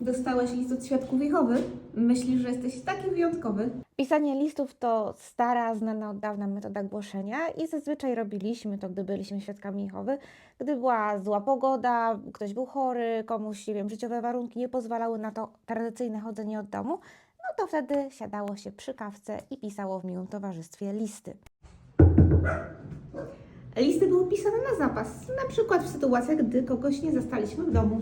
Dostałeś list od świadków Jehowy? Myślisz, że jesteś taki wyjątkowy? Pisanie listów to stara, znana od dawna metoda głoszenia i zazwyczaj robiliśmy to, gdy byliśmy świadkami Jehowy. Gdy była zła pogoda, ktoś był chory, komuś, nie wiem, życiowe warunki nie pozwalały na to tradycyjne chodzenie od domu, no to wtedy siadało się przy kawce i pisało w miłym towarzystwie listy. Listy były pisane na zapas, na przykład w sytuacjach, gdy kogoś nie zastaliśmy w domu.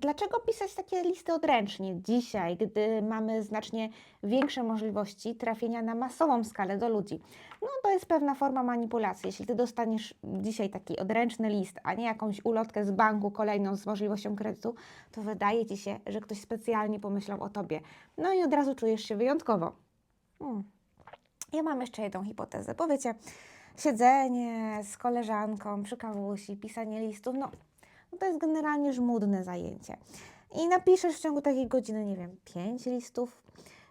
Dlaczego pisać takie listy odręcznie dzisiaj, gdy mamy znacznie większe możliwości trafienia na masową skalę do ludzi? No to jest pewna forma manipulacji. Jeśli ty dostaniesz dzisiaj taki odręczny list, a nie jakąś ulotkę z banku kolejną z możliwością kredytu, to wydaje ci się, że ktoś specjalnie pomyślał o tobie. No i od razu czujesz się wyjątkowo. Hmm. Ja mam jeszcze jedną hipotezę. Powiecie, siedzenie z koleżanką przy kawusi, pisanie listów, no no to jest generalnie żmudne zajęcie. I napiszesz w ciągu takiej godziny, nie wiem, pięć listów.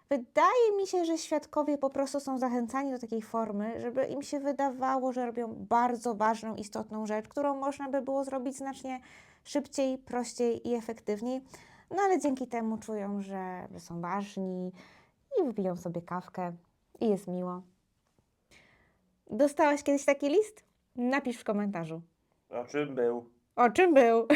Wydaje mi się, że świadkowie po prostu są zachęcani do takiej formy, żeby im się wydawało, że robią bardzo ważną, istotną rzecz, którą można by było zrobić znacznie szybciej, prościej i efektywniej. No ale dzięki temu czują, że, są ważni i wypiją sobie kawkę i jest miło. Dostałaś kiedyś taki list? Napisz w komentarzu. O czym był? O czym był?